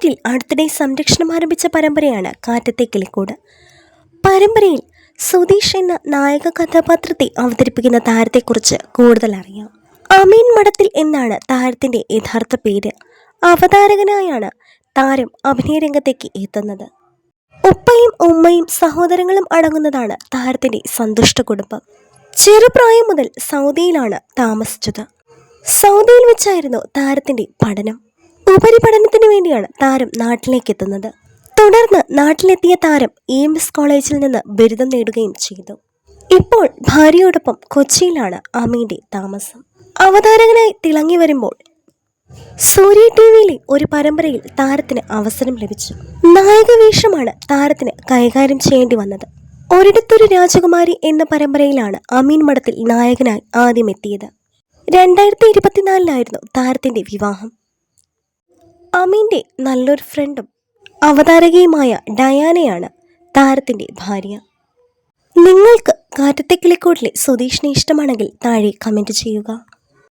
ഏഷ്യാനെറ്റിൽ അടുത്തിടെ സംരക്ഷണം ആരംഭിച്ച പരമ്പരയാണ് കാറ്റത്തെ കിളിക്കൂട്. പരമ്പരയിൽ സുധീഷ് എന്ന നായക കഥാപാത്രത്തെ അവതരിപ്പിക്കുന്ന താരത്തെക്കുറിച്ച് കൂടുതൽ അറിയാം. അമീൻ മഠത്തിൽ എന്നാണ് താരത്തിന്റെ യഥാർത്ഥ പേര്. അവതാരകനായാണ് താരം അഭിനയ രംഗത്തേക്ക് എത്തുന്നത്. ഉപ്പയും ഉമ്മയും സഹോദരങ്ങളും അടങ്ങുന്നതാണ് താരത്തിന്റെ സന്തുഷ്ട കുടുംബം. ചെറുപ്രായം മുതൽ സൗദിയിലാണ് താമസിച്ചത്. സൗദിയിൽ വെച്ചായിരുന്നു താരത്തിന്റെ പഠനം. ഉപരിപഠനത്തിന് വേണ്ടിയാണ് താരം നാട്ടിലേക്ക് എത്തുന്നത് തുടർന്ന് നാട്ടിലെത്തിയ താരം ഇ കോളേജിൽ നിന്ന് ബിരുദം നേടുകയും ചെയ്തു. ഇപ്പോൾ ഭാര്യയോടൊപ്പം കൊച്ചിയിലാണ് അമീന്റെ താമസം. അവതാരകനായി തിളങ്ങി വരുമ്പോൾ സൂര്യ ടി വിയിലെ ഒരു പരമ്പരയിൽ താരത്തിന് അവസരം ലഭിച്ചു. നായക വേഷമാണ് താരത്തിന് കൈകാര്യം ചെയ്യേണ്ടി വന്നത്. ഒരിടത്തൊരു രാജകുമാരി എന്ന പരമ്പരയിലാണ് അമീൻ മഠത്തിൽ നായകനായി ആദ്യം എത്തിയത് രണ്ടായിരത്തി ഇരുപത്തിനാലിലായിരുന്നു താരത്തിന്റെ വിവാഹം. അമീന്റെ നല്ലൊരു ഫ്രണ്ടും അവതാരകയുമായ ഡയാനയാണ് താരത്തിന്റെ ഭാര്യ. നിങ്ങൾക്ക് കാറ്റത്തെ കിളിക്കോട്ടിലെ സുധീഷിനെ ഇഷ്ടമാണെങ്കിൽ താഴെ കമന്റ് ചെയ്യുക.